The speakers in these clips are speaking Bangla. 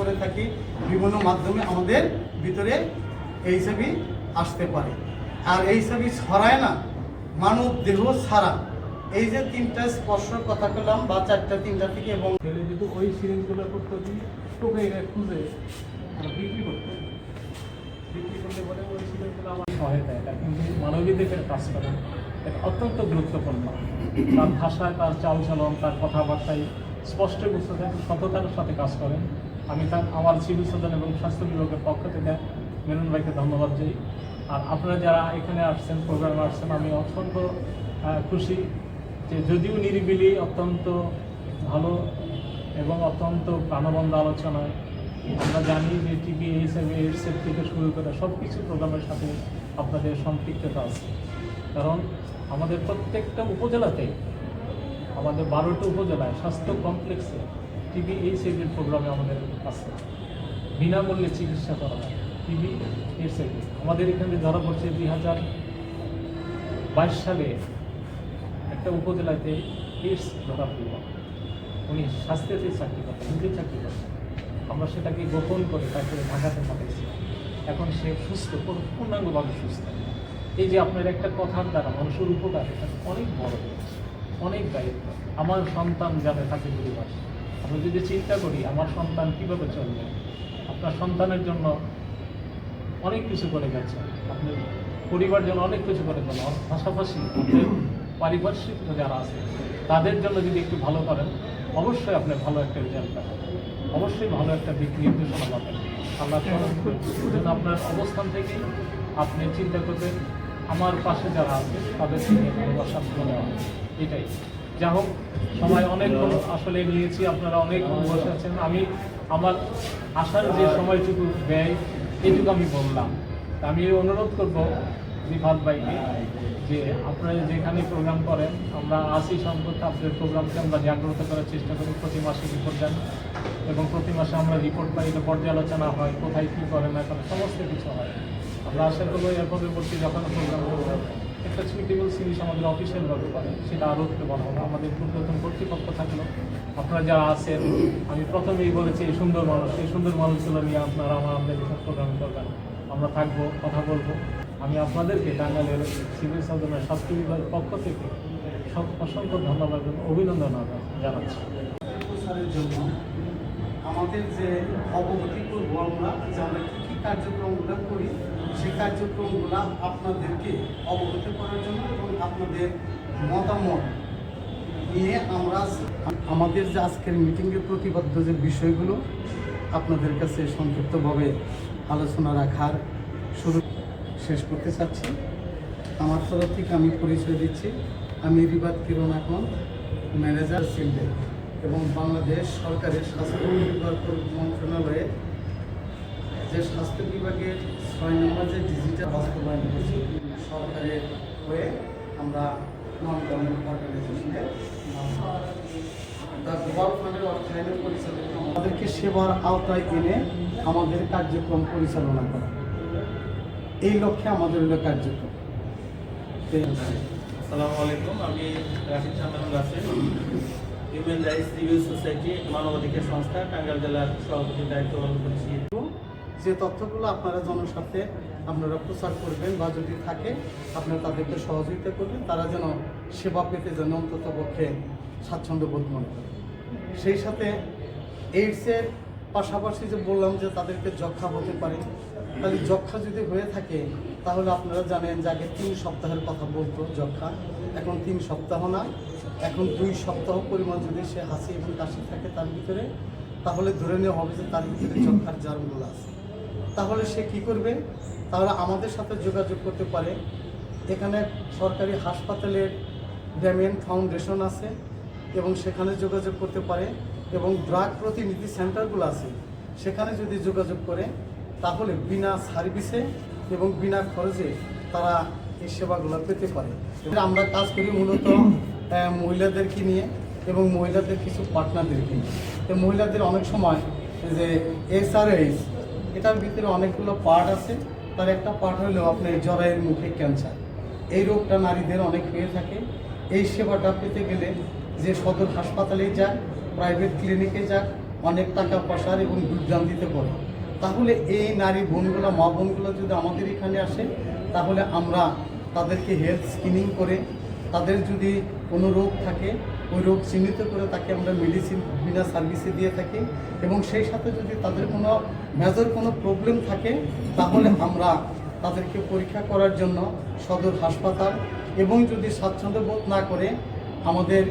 করে থাকি, বিভিন্ন মাধ্যমে আমাদের ভিতরে এইচআইভি আসতে পারে। আর এইচআইভি ছড়ায় না, মানব দেহ ছাড়া। এই যে তিনটা স্পর্শের কথা বললাম বা চারটা, তিনটা থেকে এবং যেহেতু ওই সিরিঞ্জগুলো করতে টোকে খুঁজে বিক্রি করতে কিন্তু তার ভাষায়, তার চালচলন, তার কথাবার্তায় স্পষ্ট বুঝতে থাকে সততার সাথে কাজ করেন। আমি তার আমার সিভিল সার্জন এবং স্বাস্থ্য বিভাগের পক্ষ থেকে মেনন ভাইকে ধন্যবাদ দিই আর আপনারা যারা এখানে আসছেন প্রোগ্রামে আসছেন, আমি অত্যন্ত খুশি যে যদিও নিরিবিলি অত্যন্ত ভালো এবং অত্যন্ত প্রাণবন্ধ আলোচনায় আমরা জানি যে টিভি হিসেবে এইডসের থেকে শুরু করে সব কিছু প্রোগ্রামের সাথে আপনাদের সম্পৃক্ততা আছে। কারণ আমাদের প্রত্যেকটা উপজেলাতে আমাদের বারোটা উপজেলায় স্বাস্থ্য কমপ্লেক্সে টিবি এইচআইভির প্রোগ্রামে আমাদের আছে। বিনামূল্যে চিকিৎসা করা হয়। টিবি এইচআইভি আমাদের এখানে ধরা পড়ছে দুই হাজার বাইশ সালে একটা উপজেলাতে এইডস ধরা পড়ল। উনি স্বাস্থ্যতে চাকরি করতেন নিজে চাকরি করতেন আমরা সেটাকে গোপন করে তাকে ঢাকাতে পাঠাইছি এখন সে সুস্থ পুরো পূর্ণাঙ্গভাবে সুস্থ। এই যে আপনার একটা কথার দ্বারা মানুষের উপকার, এটা অনেক বড়। অনেক দায়িত্ব। আমার সন্তান যাতে থাকে, পরিবার। আমরা যদি চিন্তা করি, আমার সন্তান কীভাবে চলবে? আপনার সন্তানের জন্য অনেক কিছু করে গেছে। আপনার পরিবার জন্য অনেক কিছু করে গেল। পাশাপাশি পারিপার্শ্বিক যারা আছে, তাদের জন্য যদি একটু ভালো করেন, অবশ্যই আপনি ভালো একটা রেজাল্ট পাবেন। অবশ্যই ভালো একটা দিক নির্দেশনা পাবেন। আল্লাহ যেন আপনার অবস্থান থেকে আপনি চিন্তা করবেন, আমার পাশে যারা আছে তাদের থেকে ভালোবাসা এটাই। যা হোক, সময় অনেক আসলে নিয়েছি, আপনারা অনেক বসে আছেন। আমি আমার আসার যে সময়টুকু ব্যয়, এটুকু আমি বললাম। আমি অনুরোধ করব রিফাত ভাইকে যে আপনারা যেখানে প্রোগ্রাম করেন, আমরা আসি সম্পর্কে আপনাদের প্রোগ্রামকে আমরা জাগ্রত করার চেষ্টা করি প্রতি মাসে রিপোর্ট দেন এবং প্রতি মাসে আমরা রিপোর্ট পাই, এটা পর্যালোচনা হয়, কোথায় কী করে না করে, সমস্ত কিছু হয়। আমরা আশা করব এর পরবর্তী যখন প্রোগ্রাম করব একটা সুইটেবল জিনিস আমাদের অফিসিয়ালভাবে করে সেটা আরও বড় হবে আমাদের পূর্বতন কর্তৃপক্ষ থাকল। আপনারা যারা আছেন, আমি প্রথমেই বলেছি, এই সুন্দর মানুষ, এই সুন্দর মানুষগুলো নিয়ে আপনারা আমার আমাদের প্রোগ্রাম করবেন। আমরা থাকব, কথা বলব। আমি আপনাদেরকে টাঙ্গালের সিভিল সার্জনের স্বাস্থ্য বিভাগের পক্ষ থেকে অসংখ্য ধন্যবাদ এবং অভিনন্দন জানাচ্ছি। আমাদের যে অবগতি করব আমরা, যে আমরা কী কী কার্যক্রমগুলো করি সেই কার্যক্রমগুলো আপনাদেরকে অবগত করার জন্য এবং আপনাদের মতামত নিয়ে আমরা আমাদের যে আজকের মিটিংয়ের প্রতিবদ্ধ যে বিষয়গুলো আপনাদের কাছে সংক্ষিপ্তভাবে আলোচনা রাখার শুরু শেষ করতে চাচ্ছি। আমার তরফ থেকে আমি পরিচয় দিচ্ছি। আমি রিবাদ কিরণ এখন ম্যানেজার ফিল্ডে এবং বাংলাদেশ সরকারের স্বাস্থ্য বিভাগ মন্ত্রণালয়ে যে স্বাস্থ্য বিভাগের ছয় নম্বর যে ডিজিটাল বাস্তবায়ন করছি সরকারের হয়ে আমরা নন গভর্নমেন্ট অর্গানাইজেশনের দ্য গ্লোবাল ফান্ডের অর্থায়নে পরিচালিত আমাদেরকে সেবার আওতায় এনে আমাদের কার্যক্রম পরিচালনা করা। এই লক্ষ্যে আমাদের হলো কার্যক্রম। আসসালামু আলাইকুম আমি Rashid Salman Rasel human rights review society মানবাধিকার সংস্থা টাঙ্গাইল জেলার সভাপতির দায়িত্ব পালন করছি। যে তথ্যগুলো আপনারা জনস্বার্থে আপনারা প্রচার করবেন বা যদি থাকে, আপনারা তাদেরকে সহযোগিতা করবেন, তারা যেন সেবা পেতে যেন অন্তত পক্ষে স্বাচ্ছন্দ্য বোধ মনে করে। সেই সাথে এইডসের পাশাপাশি যে বললাম যে তাদেরকে যক্ষা হতে পারে, তাহলে যক্ষা যদি হয়ে থাকে, তাহলে আপনারা জানেন যে আগে তিন সপ্তাহের কথা বলতো যক্ষা এখন তিন সপ্তাহ না, এখন দুই সপ্তাহ পরিমাণ যদি সে হাসি এবং কাশি থাকে তার ভিতরে, তাহলে ধরে নেওয়া হবে যে তার ভিতরে যক্ষার জার্মগুলো আছে। তাহলে সে কি করবে? তাহলে আমাদের সাথে যোগাযোগ করতে পারে। এখানে সরকারি হাসপাতালের ড্যামিয়ান ফাউন্ডেশন আছে এবং সেখানে যোগাযোগ করতে পারে এবং ড্রাগ প্রতিনিধি সেন্টারগুলো আছে। সেখানে যদি যোগাযোগ করে, তাহলে বিনা সার্ভিসে এবং বিনা খরচে তারা এই সেবাগুলো পেতে পারে। আমরা কাজ করি মূলত মহিলাদেরকে নিয়ে এবং মহিলাদের কিছু পার্টনারদেরকে নিয়ে। মহিলাদের অনেক সময় যে এসআরএইচ এটার ভিতরে অনেকগুলো পার্ট আছে। তার একটা পার্ট হলো আপনার জরায়ের মুখে ক্যান্সার এই রোগটা নারীদের অনেক হয়ে থাকে। এই সেবাটা পেতে গেলে যে সদর হাসপাতালে যাক প্রাইভেট ক্লিনিকে যাক অনেক টাকা পয়সার এবং বিভ্রান্তিতে পড়ে। তাহলে এই নারী বোনগুলো, মা বোনগুলো যদি আমাদের এখানে আসে, তাহলে আমরা তাদেরকে হেলথ স্ক্রিনিং করে, তাদের যদি কোনো রোগ থাকে ওই রোগ চিহ্নিত করে তাকে আমরা মেডিসিন বিনা সার্ভিসে দিয়ে থাকি এবং সেই সাথে যদি তাদের কোনো মেজর কোনো প্রবলেম থাকে, তাহলে আমরা তাদেরকে পরীক্ষা করার জন্য সদর হাসপাতাল এবং যদি স্বাচ্ছন্দ্য বোধ না করে আমাদের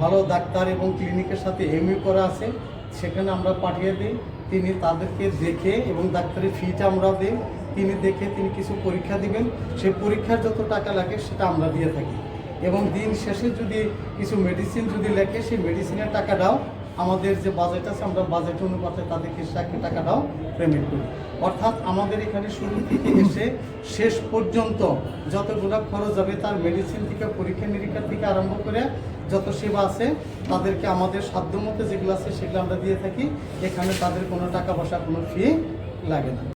ভালো ডাক্তার এবং ক্লিনিকের সাথে এমইউ করা আছে, সেখানে আমরা পাঠিয়ে দিই। তিনি তাদেরকে দেখে এবং ডাক্তারের ফিটা আমরা দিই। তিনি দেখে তিনি কিছু পরীক্ষা দিবেন। সেই পরীক্ষার যত টাকা লাগে সেটা আমরা দিয়ে থাকি। এবং দিন শেষে যদি কিছু মেডিসিন যদি লেখে, সেই মেডিসিনের টাকাটাও আমাদের যে বাজেট আছে, আমরা বাজেট অনুপাতে তাদেরকে সাক্ষী টাকাটাও পেমেন্ট করি। অর্থাৎ আমাদের এখানে শুরু থেকে এসে শেষ পর্যন্ত যতগুলো খরচ হবে, তার মেডিসিন থেকে, পরীক্ষা নিরীক্ষা থেকে আরম্ভ করে যত সেবা আছে, তাদেরকে আমাদের সাধ্যমতো যেগুলো আছে, সেগুলো আমরা দিয়ে থাকি। এখানে তাদের কোনো টাকা পয়সা কোনো ফি লাগে না।